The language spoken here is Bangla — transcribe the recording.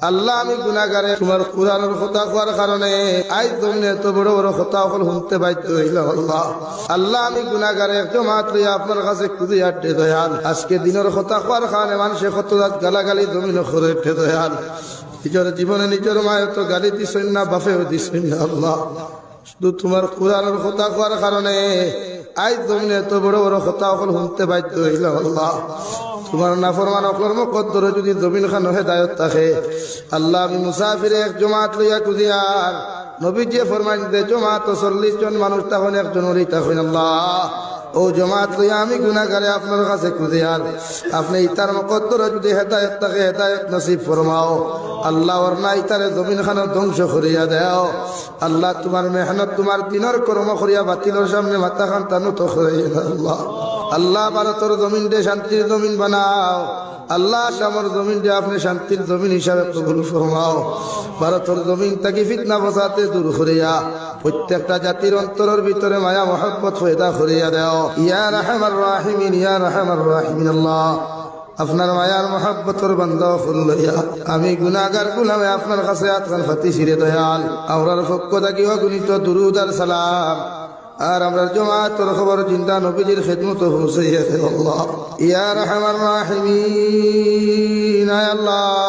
আল্লাহ, আমি গুনাগারে তোমার কোরআনের কথা কোয়ার কারণে আজ তুমি এত বড় বড় কথা সকল শুনতে বাধ্য হইল আল্লাহ। আল্লাহ, আমি গুনাগারে একটু মাত্র আপনার কাছে খুঁজে আটে দয়াল। আজকে দিনের কথা কোয়ার কারণে মানুষের কত রাত গালাগালি জমিন করে উঠে দয়াল। নিজের জীবনে নিজের মায়ের তো গালি দিছেন না, বাপেও দিছেন না আল্লাহ। শুধু তোমার কোরআনের কথা কোয়ার কারণে আজ তুমি এত বড় বড় কথা সকল শুনতে বাধ্য হইল আল্লাহ। তোমার নাফরমান অকলর মকদ্দর যদি জমিন খান হেদায়ত থাকে, আল্লাহ আমি মুসাফিরে এক জমাত লইয়া কুদিয়ার নবী যে ফরমান দে জমাত চল্লিশ জন মানুষ তখন একজন ওরই তখন আল্লাহ। ও জমাত লইয়া আমি গুনাগারে আপনার কাছে কুদিয়ার আপনি ইতার মকদ্দর যদি হেদায়ত থাকে, হেদায়ত নসিব ফরমাও। আল্লাহ ওর না ইতারে জমিন খান ধ্বংস করিয়া দেও। আল্লাহ তোমার মেহনত, তোমার দিনের কর্ম করিয়া বাতিলের সামনে মাথা খান তানু তো করিয়া আল্লাহ। আল্লাহ ভারতের জমিন দিয়ে শান্তির জমিন বানাও। আল্লাহ আমার জমিন দিয়ে আপনি শান্তির জমিন হিসাবে কবুল ফরমাও। ভারতের জমিন তাকে ফিতনা বসাতে দূর করিয়া প্রত্যেকটা জাতির অন্তরের ভিতরে মায়া, মহব্বত, ফয়দা করিয়া দেও। ইয়া রাহমার রাহিমিন, ইয়া রাহমার রাহিমিন আল্লাহ। আপনার মায়ার মহাব্বতর বান্ধ ফুল লইয়া আমি গুনাগার গুলামে আপনার কাছে আতকান ফাতি সিরে দয়াল। আমরার পক্ষ থাকি অগুণিত দুরুদ আর সালাম। আর আমরা জমাতের খবর চিন্তা নবীজির খেদমত পৌঁছাইয়া দে আল্লাহ। ইয়া রহমান রাহিমিন, আয় আল্লাহ।